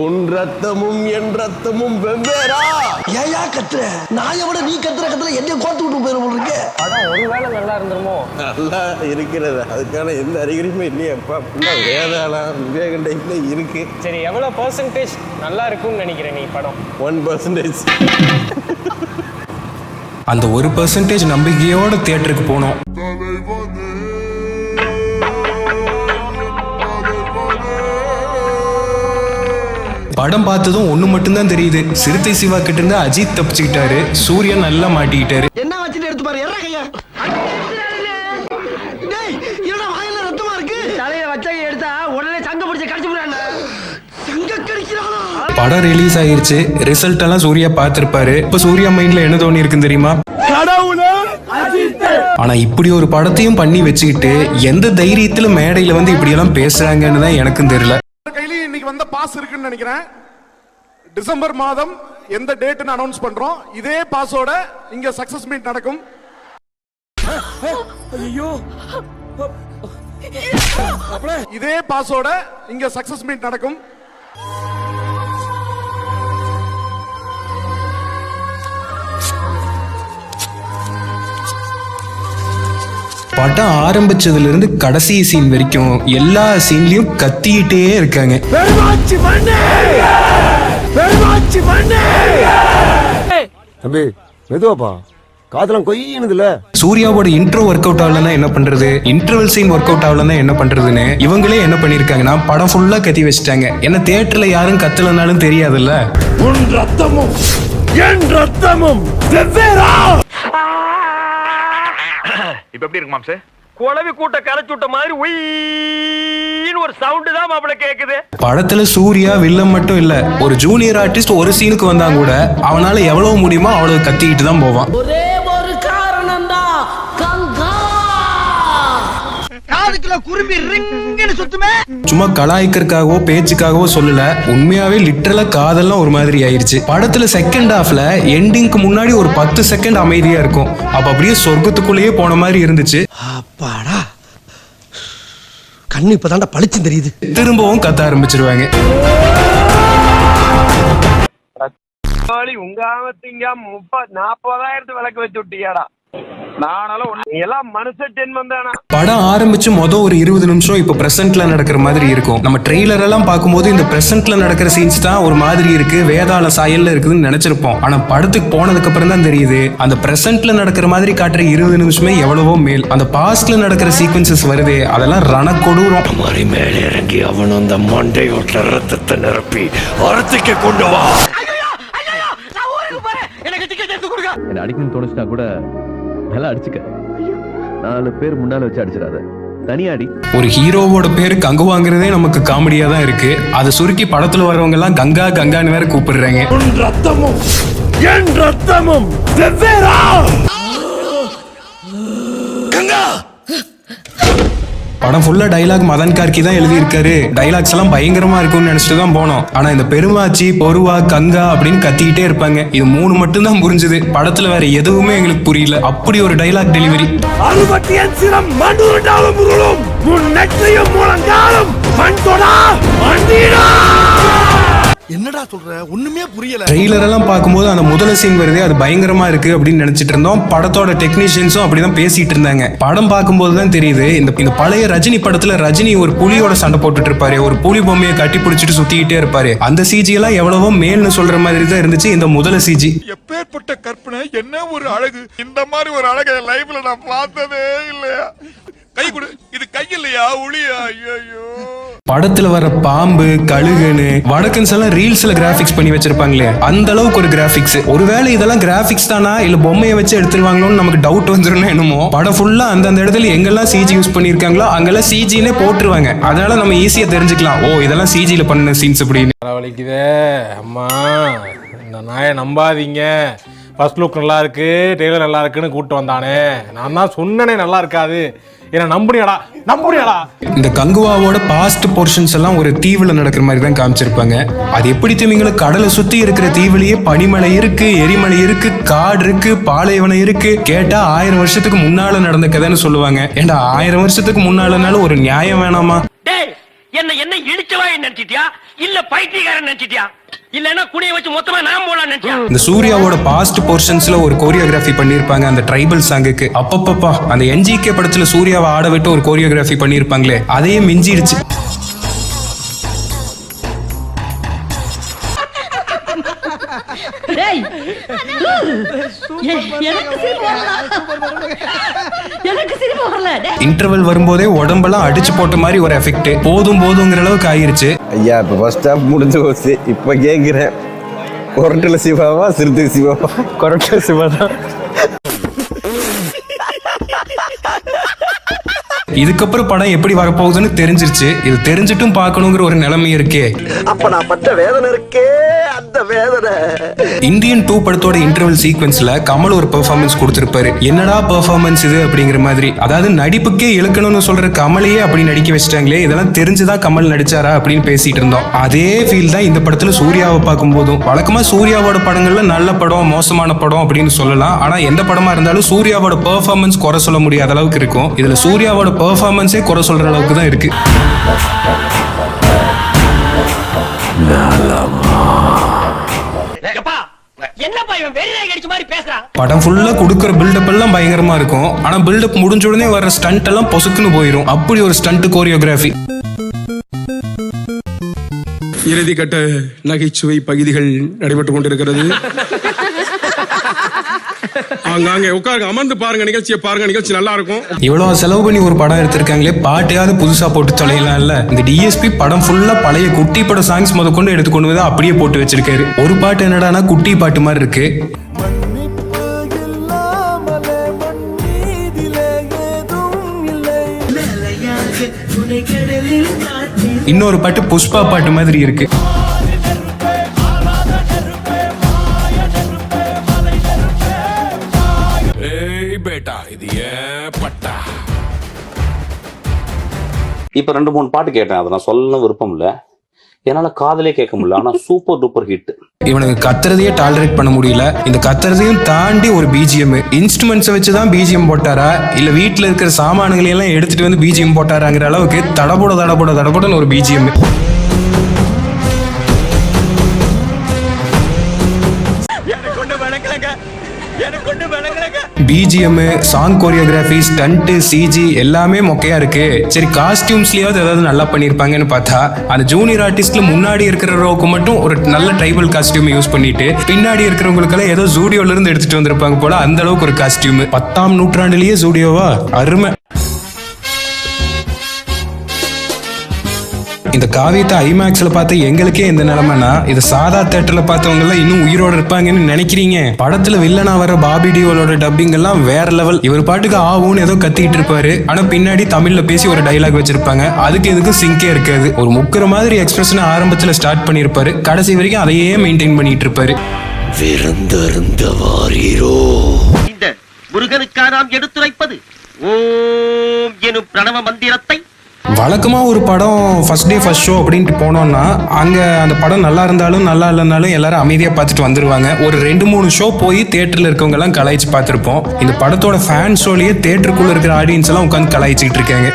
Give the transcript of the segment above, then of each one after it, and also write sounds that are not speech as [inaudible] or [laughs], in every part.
உன் ரத்தமும் என் ரத்தமும் வெவ்வேறா. ஏயா கத்துற. நான் எவ்வளவு நீ கத்துற கத்துல என்னைய கோத்து விட்டு போயிரு இருக்கு. படம் ஒருவேளை நல்லா இருந்துருமோ? நல்லா இருக்கிறது. அதுக்கான எந்த அறிகுறியுமே இல்லையப்பா ஃபுல்லாக வேதாளம் விவேகம் டைப்ல இருக்கு. சரி எவ்வளோ பர்சன்டேஜ் நல்லா இருக்கும்னு நினைக்கிறேன் நீ படம்? ஒன் பர்சன்டேஜ் அந்த ஒரு பர்சன்டேஜ் நம்பிக்கையோட தியேட்டருக்கு போனோம். படம் பார்த்ததும் ஒண்ணு மட்டும்தான் தெரியுது. சிறுத்தை சிவா கிட்ட இருந்து அஜித் தப்பிச்சுக்கிட்டாரு. சூர்யா நல்லா மாட்டிக்கிட்டாரு. என்ன வச்சுட்டு எடுத்து பாரு கையா. டேய் என்னடா வாயில ரத்தமா இருக்கு? தலையில வச்ச எடுத்தா உடனே சங்க பிடிச்சு கடிச்சு போறாங்க சங்க கடிக்கிறானா படம் ரிலீஸ் ஆயிருச்சு. ரிசல்ட் எல்லாம் சூர்யா பார்த்திருப்பாரு. இப்ப சூர்யா மைண்ட்ல என்ன தோணி இருக்குன்னு தெரியுமா? ஆனா இப்படி ஒரு படத்தையும் பண்ணி வச்சுக்கிட்டு எந்த தைரியத்துல மேடையில வந்து இப்படி எல்லாம் பேசுறாங்கன்னு தான் எனக்கும் தெரியல. வந்த பாஸ் இருக்குன்னு நினைக்கிறேன். டிசம்பர் மாதம் எந்த டேட்னு அனௌன்ஸ் பண்றோம். இதே பாஸோட இங்க சக்சஸ் மீட் நடக்கும். இதே பாஸோட இங்க சக்சஸ் மீட் நடக்கும். படம் ஆரம்பிச்சதுல இருந்து கடைசி சீன் வரைக்கும் எல்லா சீன்லயும் கத்திக்கிட்டே இருக்காங்க. தம்பி மெதுவாப்பா. காதெல்லாம் கொய்யினுதுல. சூர்யாவோட இன்ட்ரோ ஒர்க் அவுட் ஆகலன்னா என்ன பண்றது? இன்டர்வல் சீன் ஒர்க் அவுட் ஆகலன்னா என்ன பண்றதுன்னு இவங்களே என்ன பண்ணிருக்காங்கன்னா படம் ஃபுல்லா கத்தி வச்சுட்டாங்க. என்ன தியேட்டர்ல யாரும் கத்தலனாலும் தெரியாதுல்ல? உன் ரத்தமும் என் ரத்தமும் வெவ்வேறா! இப்ப எப்படி இருக்கு மாம்சே? குழவி கூட்ட கரைச்சு விட்ட மாதிரி உயின்னு ஒரு சவுண்டு தான் மாப்பிள கேக்குது. படத்துல சூர்யா வில்லன் மட்டும் இல்ல ஒரு ஜூனியர் ஆர்டிஸ்ட் ஒரு சீனுக்கு வந்தா கூட அவனால எவ்வளவு முடியுமோ அவ்வளவு கத்திக்கிட்டு தான் போவான். காதுக்குள்ள குரும்பி ரிங்குன்னு சுத்துமே. சும்மா கலாய்க்கறதுக்காகவோ பேச்சுக்காகவோ சொல்லல. உண்மையாவே லிட்டரலா காதெல்லாம் ஒரு மாதிரி ஆயிருச்சு. படத்துல செகண்ட் ஹாஃப்ல எண்டிங்க்கு முன்னாடி ஒரு பத்து செகண்ட் அமைதியா இருக்கும். அப்ப அப்படியே சொர்க்கத்துக்குள்ளேயே போன மாதிரி இருந்துச்சு. அப்பாடா. கண்ணு இப்பதான்டா பளிச்சு தெரியுது. திரும்பவும் கத்த ஆரம்பிச்சிருவாங்க. உங்க ஆமத்திங்க முப்பது நாற்பதாயிரத்து விளக்கு வச்சு விட்டீங்கடா படம் ஆரம்பிச்சு மொதல் ஒரு இருபது நிமிஷம் இப்போ பிரசன்ட்ல நடக்கிற மாதிரி இருக்கும். நம்ம ட்ரெய்லர் எல்லாம் பார்க்கும்போது இந்த பிரசன்ட்ல நடக்கிற சீன்ஸ் தான் ஒரு மாதிரி இருக்கு. வேதாள சாயல்ல இருக்குதுன்னு நினைச்சிருப்போம். ஆனா படத்துக்கு போனதுக்கு அப்புறம் தான் தெரியுது அந்த பிரசன்ட்ல நடக்கிற மாதிரி காட்டுற இருபது நிமிஷமே எவ்வளவோ மேல். அந்த பாஸ்ட்ல நடக்கிற சீக்வன்சஸ் வருதே அதெல்லாம் ரணக்கொடூரம். மாதிரி மேலே இறங்கி அவன் அந்த மண்டையோட்ட ரத்தத்தை நிரப்பி அறத்துக்கு கொண்டு வா. என்ன அடிக்கணும்னு தோணுச்சுனா கூட நல்லா அடிச்சுக்க. நாலு பேர் முன்னால வச்சு அடிச்சிடாத. தனியாடி. ஒரு ஹீரோவோட பேரு கங்கு வாங்குறதே நமக்கு காமெடியா தான் இருக்கு. அதை சுருக்கி படத்துல வரவங்க எல்லாம் கங்கா கங்கான்னு வேற கூப்பிடுறாங்க. உன் ரத்தமும் என் ரத்தமும் வெவ்வேறா கங்கா படம் ஃபுல்லா டைலாக் மதன் கார்கி தான் எழுதியிருக்காரு. டைலாக்ஸ் எல்லாம் பயங்கரமா இருக்கும்னு நினைச்சிட்டு தான் போனோம். ஆனா இந்த பெருமாச்சி பொருவா கங்கா அப்படின்னு கத்திக்கிட்டே இருப்பாங்க. இது மூணு மட்டும் தான் புரிஞ்சுது. படத்துல வேற எதுவுமே எங்களுக்கு புரியல. அப்படி ஒரு டைலாக் டெலிவரி அறுபத்தியன் சிரம் உருளும். உன் நெற்றியும் மண் தொடா என்னடா சொல்ற? ஒண்ணுமே புரியல. ட்ரெய்லர் எல்லாம் பார்க்கும்போது அந்த முதல் சீன் வருதே அது பயங்கரமா இருக்கு அப்படின்னு நினைச்சிட்டு இருந்தோம். படத்தோட டெக்னீஷியன்ஸும் அப்படிதான் பேசிட்டு இருந்தாங்க. படம் பார்க்கும்போது தான் தெரியுது இந்த இந்த பழைய ரஜினி படத்துல ரஜினி ஒரு புலியோட சண்டை போட்டுட்டு இருப்பாரு. ஒரு புலி பொம்மையை கட்டி பிடிச்சிட்டு சுத்திக்கிட்டே இருப்பாரு. அந்த சிஜி எல்லாம் எவ்வளவோ மேல்னு சொல்ற மாதிரி தான் இருந்துச்சு இந்த முதல் சிஜி எப்பேற்பட்ட கற்பனை என்ன ஒரு அழகு? இந்த மாதிரி ஒரு அழகை லைஃப்ல நான் பார்த்ததே இல்லையா? கை கொடு. இது கை இல்லையா? ஒளியா ஐயோ படத்துல வர பாம்பு கழுகுன்னு வடக்கன்ஸ் எல்லாம் ரீல்ஸ்ல கிராபிக்ஸ் பண்ணி வச்சிருப்பாங்களே அந்த அளவுக்கு ஒரு கிராபிக்ஸ் ஒருவேளை இதெல்லாம் கிராபிக்ஸ் தானா? இல்ல பொம்மையை வச்சு எடுத்துருவாங்களோன்னு நமக்கு டவுட் வந்துடும் என்னமோ? படம் ஃபுல்லா அந்தந்த இடத்துல எங்கெல்லாம் சிஜி யூஸ் பண்ணிருக்காங்களோ அங்கெல்லாம் சிஜினே போட்டுருவாங்க. அதனால நம்ம ஈஸியா தெரிஞ்சுக்கலாம். ஓ இதெல்லாம் சிஜில பண்ண சீன்ஸ் அப்படின்னு. வரவழைக்குதே அம்மா இந்த நாயை நம்பாதீங்க. ஃபர்ஸ்ட் லுக் நல்லா இருக்கு டெய்லர் நல்லா இருக்குன்னு கூப்பிட்டு வந்தானே. நான் தான் சொன்னனே நல்லா இருக்காது. என்ன நம்புனியாடா? நம்புனியாடா? இந்த கங்குவாவோட பாஸ்ட் போர்ஷன்ஸ் எல்லாம் ஒரு தீவுல நடக்கிற மாதிரி தான் காமிச்சிருப்பாங்க. அது எப்படி திமிங்களும் கடலை சுத்தி இருக்கிற தீவுலயே பனிமலை இருக்கு எரிமலை இருக்கு காடு இருக்கு பாலைவனம் இருக்கு. கேட்டா ஆயிரம் வருஷத்துக்கு முன்னால நடந்த கதைன்னு சொல்லுவாங்க. ஏண்டா ஆயிரம் வருஷத்துக்கு முன்னாலனாலும் ஒரு நியாயம் வேணாமா? டேய் என்ன என்ன இழிச்சவா நினைச்சிட்டியா? இல்ல பைத்தியக்காரன் நினைச்சிட்டியா? இல்லன்னா குனிய வச்சு மொத்தமா நான் போலாம் நினைச்சியா இந்த சூர்யாவோட பாஸ்ட் போர்ஷன்ஸ்ல ஒரு கோரியோகிராஃபி பண்ணிருப்பாங்க அந்த ட்ரைபல் சாங்குக்கு அப்பப்பப்பா அந்த என்ஜிகே படத்துல சூர்யாவை ஆட விட்டு ஒரு கோரியோகிராஃபி பண்ணிருப்பாங்களே அதையே டேய் எ- எனக்கு வரல எனக்கு சிரிப்பு வரல டேய் இன்டர்வல் வரும்போதே உடம்பெல்லாம் அடிச்சு போட்ட மாதிரி ஒரு எஃபெக்ட் போதும் போதுங்கிற அளவுக்கு ஆயிருச்சு. ஐயா இப்போ ஃபர்ஸ்ட் ஹாஃப் முடிஞ்சு போச்சு. இப்போ கேட்குறேன் கொரட்டில் சிவாவா சிறுத்தை சிவாவா? கொரட்டில் சிவா தான். இதுக்கப்புறம் படம் எப்படி வரப்போகுதுன்னு தெரிஞ்சிருச்சு. இது தெரிஞ்சிட்டும் பார்க்கணுங்கிற ஒரு நிலைமை இருக்கே. அப்ப நான் பட்ட வேதனை இருக்கே அந்த வேதனை. இந்தியன் டூ படத்தோட இன்டர்வல் சீக்வன்ஸ்ல கமல் ஒரு பெர்ஃபார்மன்ஸ் கொடுத்திருப்பாரு. என்னடா பெர்ஃபார்மன்ஸ் இது அப்படிங்கிற மாதிரி. அதாவது நடிப்புக்கே இழுக்கணும்னு சொல்ற கமலையே அப்படி நடிக்க வச்சிட்டாங்களே. இதெல்லாம் தெரிஞ்சுதான் கமல் நடிச்சாரா அப்படின்னு பேசிட்டு இருந்தோம். அதே ஃபீல் தான் இந்த படத்துல சூர்யாவை பார்க்கும் போதும் வழக்கமா சூர்யாவோட படங்கள்ல நல்ல படம் மோசமான படம் அப்படின்னு சொல்லலாம். ஆனா எந்த படமா இருந்தாலும் சூர்யாவோட பெர்ஃபார்மன்ஸ் குறை சொல்ல முடியாத அளவுக்கு இருக்கும். இதுல சூர்யாவோட பெர்ஃபார்மன்ஸே குறை சொல்ற அளவுக்கு தான் இருக்கு. எப்பா என்னப்பா இவன் வெறியை கடிச்ச மாதிரி பேசுறான் படம் ஃபுல்லா கொடுக்குற பில்டப் எல்லாம் பயங்கரமா இருக்கும். ஆனா பில்டப் முடிஞ்ச உடனே வர ஸ்டண்ட் எல்லாம் பொசுக்குன்னு போயிடும் அப்படி ஒரு ஸ்டண்ட் கோரியோகிராஃபி இறுதிக்கட்ட நகைச்சுவை பகுதிகள் நடைபெற்றுக் கொண்டிருக்கிறது. ஆங்காங்கே உட்காருங்க. அமர்ந்து பாருங்க நிகழ்ச்சியை பாருங்க. நிகழ்ச்சி நல்லா இருக்கும் இவ்வளவு செலவு பண்ணி ஒரு படம் எடுத்திருக்காங்களே பாட்டையாவது புதுசா போட்டு தொலைலாம்ல இந்த டிஎஸ்பி படம் ஃபுல்லா பழைய குட்டி பட சாங்ஸ் முத கொண்டு எடுத்து கொண்டு வந்து அப்படியே போட்டு வச்சிருக்காரு. ஒரு பாட்டு என்னடானா குட்டி பாட்டு மாதிரி இருக்கு. இன்னொரு பாட்டு புஷ்பா பாட்டு மாதிரி இருக்கு. இப்போ ரெண்டு மூணு பாட்டு கேட்டேன். அதை நான் சொல்ல விருப்பம் இல்லை. என்னால காதலே கேட்க முடியல. ஆனா சூப்பர் டூப்பர் ஹிட் இவனுக்கு கத்துறதையே டாலரேட் பண்ண முடியல. இந்த கத்துறதையும் தாண்டி ஒரு பிஜிஎம் இன்ஸ்ட்ருமெண்ட்ஸை வச்சு தான் பிஜிஎம் போட்டாரா? இல்ல வீட்டுல இருக்கிற சாமான்களையெல்லாம் எடுத்துட்டு வந்து பிஜிஎம் போட்டாராங்கிற அளவுக்கு தடபுட தடபுட தடபுடன்னு ஒரு BGM BGM song choreography stunt CG எல்லாமே மொக்கையா இருக்கு. சரி காஸ்டியூம்ஸ்லயாவது ஏதாவது நல்லா பண்ணியிருப்பாங்கன்னு பார்த்தா அந்த ஜூனியர் ஆர்டிஸ்ட்ல முன்னாடி இருக்கிற ரோக்கு மட்டும் ஒரு நல்ல ட்ரைபல் காஸ்டியூம் யூஸ் பண்ணிட்டு பின்னாடி இருக்கிறவங்களுக்கெல்லாம் ஏதோ ஜூடியோல இருந்து எடுத்துட்டு வந்திருப்பாங்க போல அந்த அளவுக்கு ஒரு காஸ்டியூம் பத்தாம் நூற்றாண்டுலயே ஜூடியோவா அருமை. இந்த காவியத்தை ஐமேக்ஸ்ல பார்த்து எங்களுக்கே இந்த நிலைமைனா இது சாதா தேட்டர்ல பார்த்தவங்க எல்லாம் இன்னும் உயிரோட இருப்பாங்கன்னு நினைக்கிறீங்க. படத்துல வில்லனா வர பாபி டியோலோட டப்பிங் எல்லாம் வேற லெவல் இவர் பாட்டுக்கு ஆவுன்னு ஏதோ கத்திட்டு இருப்பாரு. ஆனா பின்னாடி தமிழ்ல பேசி ஒரு டைலாக் வச்சிருப்பாங்க. அதுக்கு எதுக்கும் சிங்கே இருக்காது. ஒரு முக்கிற மாதிரி எக்ஸ்பிரஷன் ஆரம்பத்துல ஸ்டார்ட் பண்ணிருப்பாரு கடைசி வரைக்கும் அதையே மெயின்டைன் பண்ணிட்டு இருப்பாரு. விருந்தருந்த வாரீரோ இந்த முருகனுக்கா நாம் எடுத்துரைப்பது ஓம் எனும் பிரணவ மந்திரத்தை வழக்கமா ஒரு படம் ஃபர்ஸ்ட் டே ஃபர்ஸ்ட் ஷோ அப்படின்ட்டு போனோம்னா அங்க அந்த படம் நல்லா இருந்தாலும் நல்லா இல்லைனாலும் எல்லாரும் அமைதியா பார்த்துட்டு வந்துருவாங்க. ஒரு ரெண்டு மூணு ஷோ போய் தியேட்டர்ல இருக்கவங்க எல்லாம் கலாய்ச்சி பார்த்திருப்போம். இந்த படத்தோட ஃபேன் ஷோலயே தியேட்டருக்குள்ள இருக்கிற ஆடியன்ஸ் எல்லாம் உட்காந்து கலாய்ச்சிட்டு இருக்காங்க.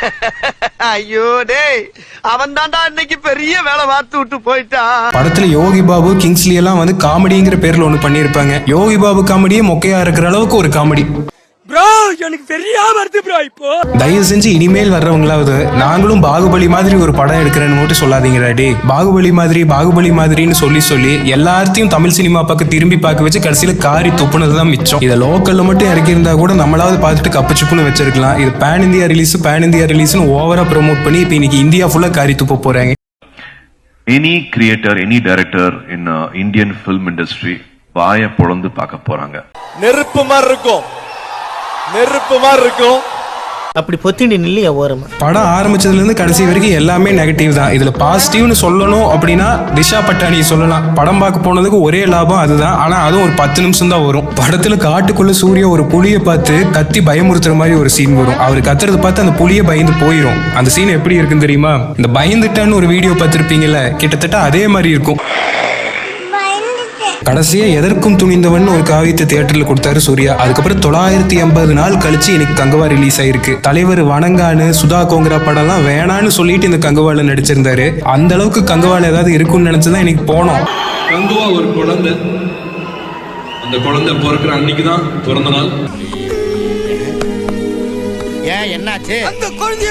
[laughs] ஐயோ டேய் அவன் தான்டா இன்னைக்கு பெரிய வேலை பார்த்து விட்டு போயிட்டான். படத்துல யோகி பாபு கிங்ஸ்லி எல்லாம் வந்து காமெடிங்கிற பேர்ல ஒண்ணு பண்ணியிருப்பாங்க. யோகி பாபு காமெடியே மொக்கையா இருக்கிற அளவுக்கு ஒரு காமெடி ப்ரோ எனக்கு சரியா வருது ப்ரோ இப்போ. தயவு செஞ்சு இனிமேல் வர்றவங்களாவது நாங்களும் பாகுபலி மாதிரி ஒரு படம் எடுக்கிறேன்னு மட்டும் சொல்லாதீங்கடா டே பாகுபலி மாதிரி பாகுபலி மாதிரின்னு சொல்லி சொல்லி எல்லாத்தையும் தமிழ் சினிமா பக்கம் திரும்பி பார்க்க வச்சு கடைசியில காரி துப்புனது தான் மிச்சம். இதை லோக்கல்ல மட்டும் இறக்கியிருந்தா கூட நம்மளாவது பார்த்துட்டு கப்பச்சுப்புன்னு வச்சிருக்கலாம். இது pan India release pan India ரிலீஸ்னு ஓவரா ப்ரோமோட் பண்ணி இப்போ இன்னைக்கு இந்தியா ஃபுல்லா காரி துப்ப போறாங்க. Any creator any director in Indian film industry வாயை பொழந்து பார்க்க போறாங்க. நெருப்பு மாதிரி இருக்கும். நெருப்பு மாதிரி இருக்கும். அப்படி பொத்திண்டி நில்லையா ஓரமா? படம் ஆரம்பிச்சதுல இருந்து கடைசி வரைக்கும் எல்லாமே நெகட்டிவ் தான். இதுல பாசிட்டிவ்னு சொல்லணும் அப்படின்னா திஷா பட்டாணி சொல்லலாம். படம் பார்க்க போனதுக்கு ஒரே லாபம் அதுதான். ஆனா அதுவும் ஒரு பத்து நிமிஷம் தான் வரும். படத்துல காட்டுக்குள்ள சூர்யா ஒரு புலியை பார்த்து கத்தி பயமுறுத்துற மாதிரி ஒரு சீன் வரும். அவர் கத்துறது பார்த்து அந்த புலியை பயந்து போயிடும் அந்த சீன் எப்படி இருக்குன்னு தெரியுமா? இந்த பயந்துட்டான்னு ஒரு வீடியோ பார்த்திருப்பீங்கல்ல கிட்டத்தட்ட அதே மாதிரி இருக்கும். கடைசியா எதற்கும் துணிந்தவன் ஒரு காவியத்தை தியேட்டர்ல கொடுத்தாரு சூர்யா. அதுக்கப்புறம் தொள்ளாயிரத்தி எண்பது நாள் கழிச்சு இன்னைக்கு கங்குவா ரிலீஸ் ஆயிருக்கு. தலைவர் வணங்கானு சுதா கோங்கரா படம்லாம் வேணான்னு சொல்லிட்டு இந்த கங்குவால நடிச்சிருந்தாரு. அந்த அளவுக்கு கங்கவால ஏதாவது இருக்கும்னு நினைச்சுதான் இன்னைக்கு போனோம். கங்குவா ஒரு குழந்தை. அந்த குழந்தை பிறக்கிற அன்னைக்கு தான் பிறந்த நாள். என்னாச்சு? அந்த குழந்தைய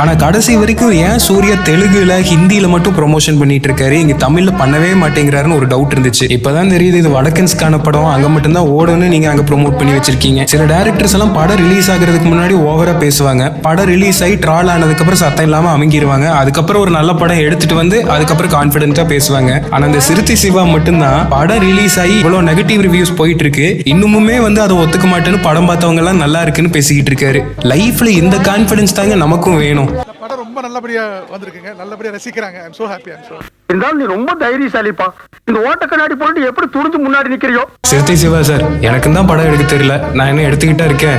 ஆனா கடைசி வரைக்கும் ஏன் சூர்யா தெலுங்குல ஹிந்தியில மட்டும் ப்ரொமோஷன் பண்ணிட்டு இருக்காரு இங்க தமிழ்ல பண்ணவே மாட்டேங்கிறாருன்னு ஒரு டவுட் இருந்துச்சு. இப்பதான் தெரியுது இது வடக்கன்ஸ்கான படம். அங்க மட்டும்தான் ஓடுன்னு நீங்க அங்க ப்ரோமோட் பண்ணி வச்சிருக்கீங்க. சில டேரக்டர்ஸ் எல்லாம் படம் ரிலீஸ் ஆகுறதுக்கு முன்னாடி ஓவரா பேசுவாங்க. படம் ரிலீஸ் ஆகி ட்ரால் ஆனதுக்கு அப்புறம் சத்தம் இல்லாம அமைங்கிருவாங்க. அதுக்கப்புறம் ஒரு நல்ல படம் எடுத்துட்டு வந்து அதுக்கப்புறம் கான்பிடென்ட்டா பேசுவாங்க. ஆனா இந்த சிறுத்தை சிவா மட்டும்தான் படம் ரிலீஸ் ஆகி இவ்வளவு நெகட்டிவ் ரிவ்யூஸ் போயிட்டு இருக்கு இன்னுமுமே வந்து அதை ஒத்துக்க மாட்டேன்னு படம் பார்த்தவங்க எல்லாம் நல்லா இருக்குன்னு பேசிக்கிட்டு இருக்காரு லைஃப்ல இந்த கான்பிடன்ஸ் தாங்க நமக்கும் வேணும். படம் ரொம்ப நல்லபடியா வந்திருக்குங்க. நல்லபடியா ரசிக்கிறாங்க. I'm so happy I'm so இருந்தாலும் நீ ரொம்ப தைரியசாலிப்பா. இந்த ஓட்ட கண்ணாடி போட்டு எப்படி துணிஞ்சு முன்னாடி நிக்கிறியோ? சிறுத்தை சிவா சார் எனக்கு தான் படம் எடுக்க தெரியல. நான் என்ன எடுத்துக்கிட்டா இருக்கேன்?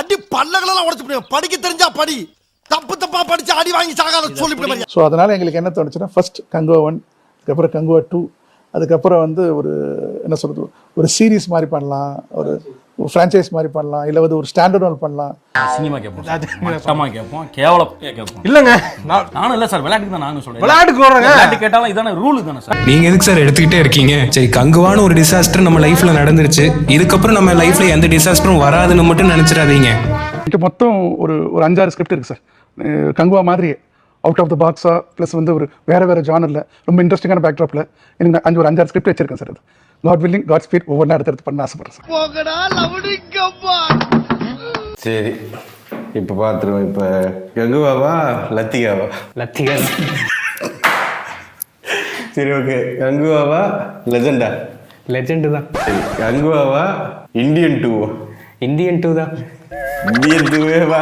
அடி பல்லகளெல்லாம் உடைச்சு படிக்க தெரிஞ்சா படி. தப்பு தப்பா படிச்சு அடி வாங்கி சாகாத சொல்லி ஸோ அதனால எங்களுக்கு என்ன தோணுச்சுன்னா ஃபர்ஸ்ட் கங்குவா ஒன் அதுக்கப்புறம் கங்குவா டூ அதுக்கப்புறம் வந்து ஒரு என்ன சொல்றது ஒரு சீரீஸ் மாதிரி பண்ணலாம். ஒரு ஃப்ரான்ச்சைஸ் மாதிரி பண்ணலாம் இல்லை வந்து ஒரு ஸ்டாண்டர்ட் ஒன் பண்ணலாம். சினிமா கேட்போம் மட்டமா. கேட்போம் கேவலம். கேட்போம் இல்லங்க. நான் நானும் இல்ல சார் விளையாட்டுக்கு தான் நானும் சொல்றேன். விளையாட்டுக்கு வர்றேங்க. விளையாட்டு கேட்டாலும் இதான ரூல் தானே சார். நீங்க எதுக்கு சார் எடுத்துக்கிட்டே இருக்கீங்க? சரி கங்குவான ஒரு டிசாஸ்டர் நம்ம லைஃப்ல நடந்துருச்சு. இதுக்கப்புறம் நம்ம லைஃப்ல எந்த டிசாஸ்டரும் வராதுன்னு மட்டும் நினைச்சிடாதீங்க. இங்கே மொத்தம் ஒரு ஒரு அஞ்சாறு ஸ்கிரிப்ட் இருக்கு சார். கங்குவா மாதிரியே. அவுட் ஆஃப் த பாக்ஸா ப்ளஸ் வந்து ஒரு வேற வேற ஜானரில் ரொம்ப இன்ட்ரெஸ்டிங்கான பேக்ட்ராப்பில் எனக்கு அஞ்சு ஒரு அஞ்சாறு ஸ்கிரிப்ட் வச்சிருக்கேன் சார் அது காட் வில்லிங் காட் ஸ்பீட் ஒவ்வொன்றா எடுத்து எடுத்து பண்ண ஆசைப்படுறேன் சார் சரி இப்போ பார்த்துருவோம் இப்போ கங்குவாவா லத்திகாவா? லத்திகா. சரி ஓகே கங்குவாவா லெஜெண்டா லெஜெண்ட் தான். சரி கங்குவாவா இந்தியன் டூவா இந்தியன் டூ தான். இந்தியன் டூவேவா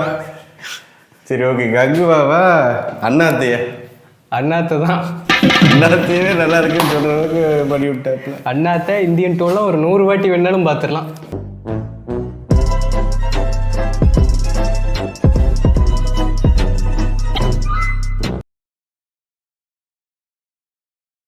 சரி ஓகே கங்குவாவா அண்ணாத்தையா. அண்ணாத்த தான். அண்ணாத்தையவே நல்லா இருக்குன்னு சொல்ற அளவுக்கு பண்ணி விட்டாப்புல அண்ணாத்த இந்தியன் டூலாம் ஒரு நூறு வாட்டி வேணாலும் பார்த்துடலாம்.